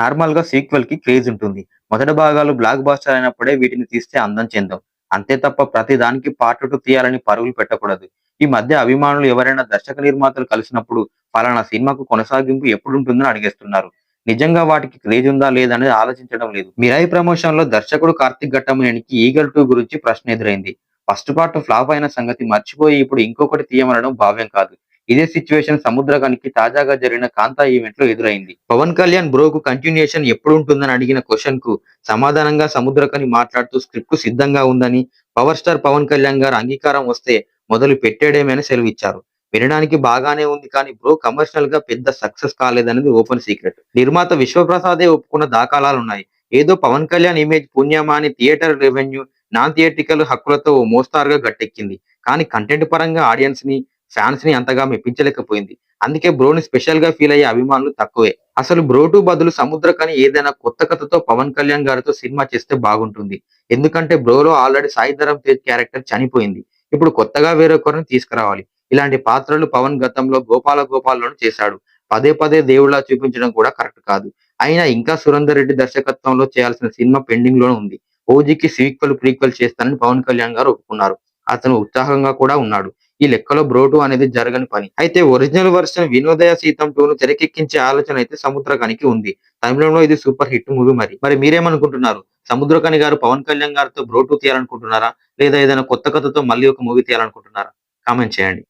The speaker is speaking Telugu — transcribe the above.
నార్మల్గా సీక్వెల్కి క్రేజ్ ఉంటుంది. మొదటి భాగాలు బ్లాక్ బాస్టర్ అయినప్పుడే వీటిని తీస్తే అందం చెందాం. అంతే తప్ప ప్రతి దానికి పార్ట్ టూ తీయాలని పరుగులు పెట్టకూడదు. ఈ మధ్య అభిమానులు ఎవరైనా దర్శక నిర్మాతలు కలిసినప్పుడు ఫలానా సినిమాకు కొనసాగింపు ఎప్పుడు ఉంటుందని అడిగేస్తున్నారు. నిజంగా వాటికి క్రేజ్ ఉందా లేదనేది ఆలోచించడం లేదు. మిరాయి ప్రమోషన్లో దర్శకుడు కార్తిక్ ఘట్టమనేనికి ఈగల్ టూ గురించి ప్రశ్న ఎదురైంది. ఫస్ట్ పార్ట్ ఫ్లాప్ అయిన సంగతి మర్చిపోయి ఇప్పుడు ఇంకొకటి తీయమనడం భావ్యం కాదు. ఇదే సిచ్యువేషన్ సముద్రకానికి తాజాగా జరిగిన కాంతా ఈవెంట్లో ఎదురైంది. పవన్ కళ్యాణ్ బ్రోకు కంటిన్యూషన్ ఎప్పుడు ఉంటుందని అడిగిన క్వశ్చన్కు సమాధానంగా సముద్రకని మాట్లాడుతూ స్క్రిప్ట్ సిద్ధంగా ఉందని పవర్ స్టార్ పవన్ కళ్యాణ్ గారు అంగీకారం వస్తే మొదలు పెట్టేడేమని సెలవిచ్చారు. వినడానికి బాగానే ఉంది కానీ బ్రో కమర్షియల్గా పెద్ద సక్సెస్ కాలేదనేది ఓపెన్ సీక్రెట్ నిర్మాత విశ్వప్రసాదే ఒప్పుకున్న దాఖలాలు ఉన్నాయి ఏదో పవన్ కళ్యాణ్ ఇమేజ్ పుణ్యమా అని థియేటర్ రెవెన్యూ నాన్ థియేటికల్ హక్కులతో ఓ మోస్తారుగా గట్టెక్కింది. కానీ కంటెంట్ పరంగా ఆడియన్స్ని ఫ్యాన్స్ని అంతగా మెప్పించలేకపోయింది. అందుకే బ్రోని స్పెషల్గా ఫీల్ అయ్యే అభిమానులు తక్కువే. అసలు బ్రో టూ బదులు సముద్రకని ఏదైనా కొత్త కథతో పవన్ కళ్యాణ్ గారితో సినిమా చేస్తే బాగుంటుంది. ఎందుకంటే బ్రోలో ఆల్రెడీ సాయిధరం తేజ్ క్యారెక్టర్ చనిపోయింది. ఇప్పుడు కొత్తగా వేరొకరిని తీసుకురావాలి. ఇలాంటి పాత్రలు పవన్ గతంలో గోపాల గోపాలను చేశాడు. పదే పదే దేవుళ్ళ చూపించడం కూడా కరెక్ట్ కాదు. అయినా ఇంకా సురేందర్ రెడ్డి దర్శకత్వంలో చేయాల్సిన సినిమా పెండింగ్లోనే ఉంది. ఓజీకి సీక్వెల్ ప్రీక్వెల్ చేస్తానని పవన్ కళ్యాణ్ గారు ఒప్పుకున్నారు. అతను ఉత్సాహంగా కూడా ఉన్నాడు. ఈ లెక్కలో బ్రోటు అనేది జరగని పని. అయితే ఒరిజినల్ వర్షన్ వినోదయ సీతం టూను తెరకెక్కించే ఆలోచన అయితే సముద్రకానికి ఉంది. తమిళంలో ఇది సూపర్ హిట్ మూవీ మరి. మరి మీరేమనుకుంటున్నారు? సముద్రకాని గారు పవన్ కళ్యాణ్ గారితో బ్రోటు తీయాలనుకుంటున్నారా? లేదా ఏదైనా కొత్త కథతో మళ్ళీ ఒక మూవీ తీయాలనుకుంటున్నారా? కామెంట్ చేయండి.